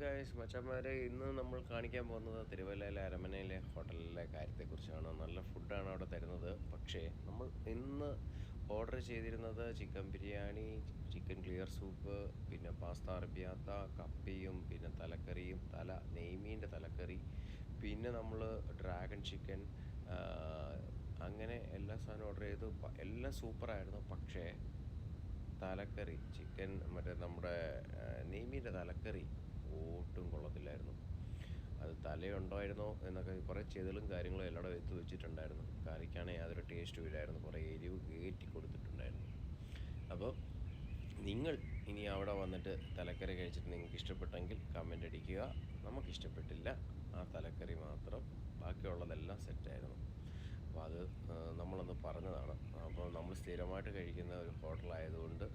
Guys മച്ചന്മാരെ ഇന്ന് നമ്മൾ കാണിക്കാൻ പോകുന്നത് തിരുവല്ലയിലെ അരമനയിലെ ഹോട്ടലിലെ കാര്യത്തെക്കുറിച്ചാണ്. നല്ല ഫുഡാണ് അവിടെ തരുന്നത്. പക്ഷേ നമ്മൾ ഇന്ന് ഓർഡർ ചെയ്തിരുന്നത് chicken biryani chicken clear soup പിന്നെ പാസ്ത അറബിയാത്ത കപ്പിയും പിന്നെ തലക്കറിയും തല നെയ്മീന്റെ തലക്കറി പിന്നെ നമ്മൾ ഡ്രാഗൺ ചിക്കൻ അങ്ങനെ എല്ലാ സാധനവും ഓർഡർ ചെയ്തു. എല്ലാം സൂപ്പറായിരുന്നു. പക്ഷേ തലക്കറി ചിക്കൻ മറ്റേ നമ്മുടെ നെയ്മീന്റെ തലക്കറി ഒട്ടും കൊള്ളത്തില്ലായിരുന്നു. അത് തലയുണ്ടായിരുന്നോ എന്നൊക്കെ കുറേ ചെതലും കാര്യങ്ങളും എല്ലാം എത്തി വെച്ചിട്ടുണ്ടായിരുന്നു. കറിക്കാണെങ്കിൽ യാതൊരു ടേസ്റ്റും ഇല്ലായിരുന്നു. കുറേ എരിവ് കയറ്റി കൊടുത്തിട്ടുണ്ടായിരുന്നു. അപ്പോൾ നിങ്ങൾ ഇനി അവിടെ വന്നിട്ട് തലക്കറി കഴിച്ചിട്ട് നിങ്ങൾക്ക് ഇഷ്ടപ്പെട്ടെങ്കിൽ കമന്റ് അടിക്കുക. നമുക്ക് ഇഷ്ടപ്പെട്ടില്ല ആ തലക്കറി മാത്രം ബാക്കിയുള്ളതെല്ലാം സെറ്റായിരുന്നു അപ്പോൾ അത് നമ്മളൊന്ന് പറഞ്ഞതാണ്. അപ്പോൾ നമ്മൾ സ്ഥിരമായിട്ട് കഴിക്കുന്ന ഒരു ഹോട്ടലായതുകൊണ്ട്